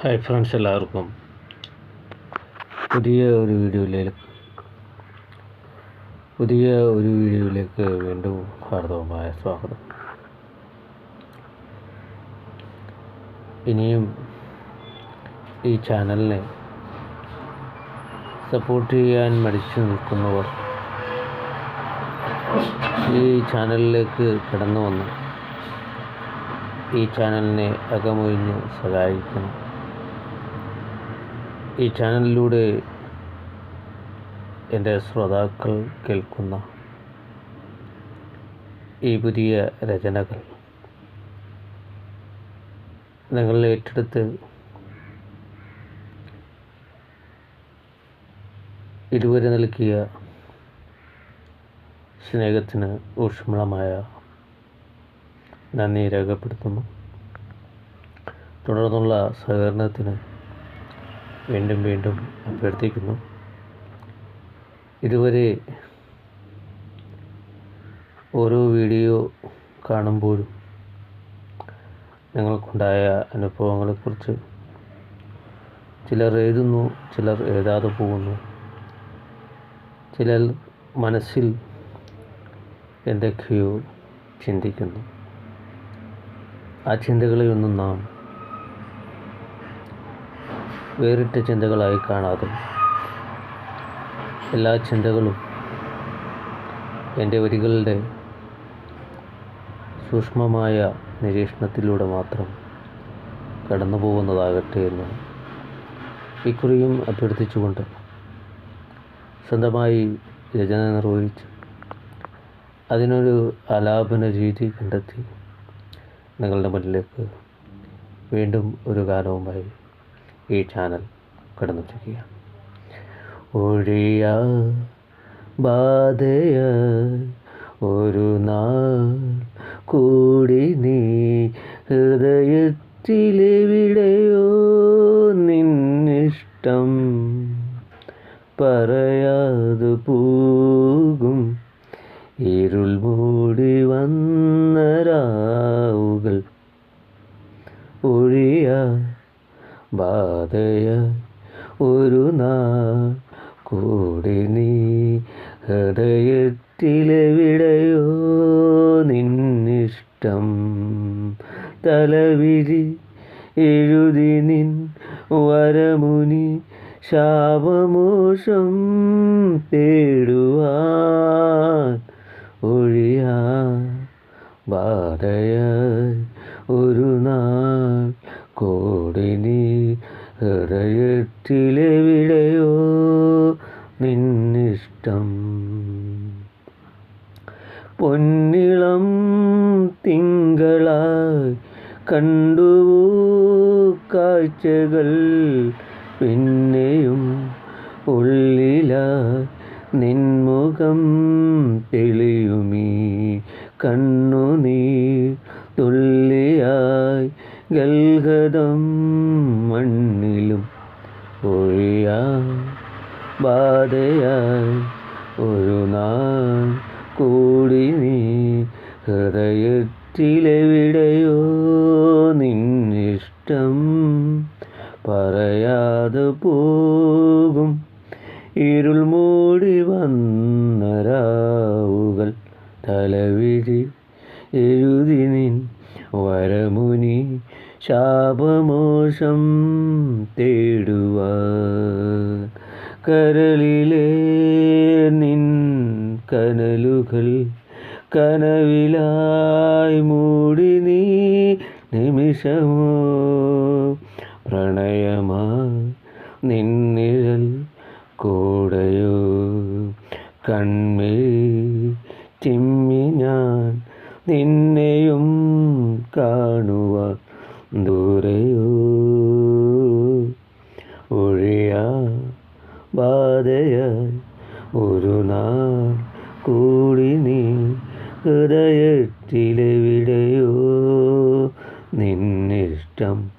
Hi friends എല്ലാവർക്കും. പുതിയ ഒരു വീഡിയോയിലേക്ക് പുതിയ ഒരു വീഡിയോയിലേക്ക് വീണ്ടും ഹാർദവമായ സ്വാഗതം. ഇനിയും ഈ ചാനലിനെ സപ്പോർട്ട് ചെയ്യാൻ മടിച്ചു നിൽക്കുന്നവർ ഈ ചാനലിലേക്ക് കടന്നു വന്ന് ഈ ചാനലിനെ അകമൊഴിഞ്ഞ് സഹായിക്കണം. ഈ ചാനലിലൂടെ എന്റെ ശ്രോതാക്കൾ കേൾക്കുന്ന ഈ പുതിയ രചനകൾ നിങ്ങൾ ഏറ്റെടുത്ത് ഇതുവരെ നൽകിയ സ്നേഹത്തിന് ഊഷ്മളമായ നന്ദി രേഖപ്പെടുത്തുന്നു. തുടർന്നുള്ള സഹകരണത്തിന് വീണ്ടും വീണ്ടും അഭ്യർത്ഥിക്കുന്നു. ഇതുവരെ ഓരോ വീഡിയോ കാണുമ്പോഴും ഞങ്ങൾക്കുണ്ടായ അനുഭവങ്ങളെക്കുറിച്ച് ചിലർ എഴുതുന്നു ചിലർ എഴുതാതെ പോകുന്നു. ചിലർ മനസ്സിൽ എന്തൊക്കെയോ ചിന്തിക്കുന്നു. ആ ചിന്തകളെയൊന്നും നാം വേറിട്ട ചിന്തകളായി കാണാതെ എല്ലാ ചിന്തകളും എന്റെ വരികളുടെ സൂക്ഷ്മമായ നിരീക്ഷണത്തിലൂടെ മാത്രം കടന്നു പോകുന്നതാകട്ടെ എന്ന് ഇക്കുറിയും അഭ്യർത്ഥിച്ചുകൊണ്ട് സ്വന്തമായി രചന നിർവഹിച്ച് അതിനൊരു ആലാപന രീതി കണ്ടെത്തി നിങ്ങളുടെ മുന്നിലേക്ക് വീണ്ടും ഒരു ഗാനവുമായി ഈ ചാനൽ കടന്നു ചെയ്യുക ഒഴിയ ബാധയ ഒരു നാൾ കൂടി നീ ഹൃദയത്തിലെവിടെയോ നിന്നിഷ്ടം പറയാതു പോകും. ഇരുൾ മൂടി വന്ന രാവുകൾ ഒഴിയ ബാധയ ഒരു നാൾ കൂടി നീ ഹൃദയത്തിലെവിടെയോ നിന്നിഷ്ടം തലവിരി എഴുതി നിൻ വരമുനി ശാപമോഷം തേടുവാൻ ഒഴിയാ ബാധയായി ഒരു നാൾ കോടിനി ഹൃദയത്തിലെവിടെയോ നിന്നിഷ്ടം പൊന്നിളം തിങ്കളായി കണ്ടു കാഴ്ചകൾ. പിന്നെയും ഉള്ളിലായി നിൻമുഖം തെളിയുമീ കണ്ണുനീർ തുള്ളിയായി ഗൽഗതം മണ്ണിലും ഒഴിയാ ബാധയായി ഒരു നാൾ കൂടി നീ ഹൃദയത്തിലെവിടെയോ നിന്നിഷ്ടം പറയാതെ പോകും. ഇരുൾ മൂടി വന്ന രാവുകൾ തലവിരി എഴുതി നിൻ വരമുനി ശാപമോഷം തേടുവാൻ കരളിലെ നിൻ കനലുകൾ കനവിലായി മൂടി നീ നിമിഷമോ പ്രണയമാ നിന്നിഴൽ കൂടയോ? കൺമേ ചിമ്മി ഞാൻ നിന്നെയും കാണുവാൻ ദൂരയോ ഒഴിയാ ബാധയായി ഒരു നാൾ കൂടി നീ ഹൃദയത്തിലെവിടെയോ നിന്നിഷ്ടം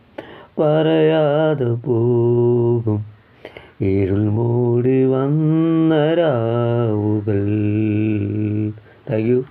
പറയാതെ പോകും. ഇരുൾ മൂടി വന്നരാവുകൾ താങ്ക് യു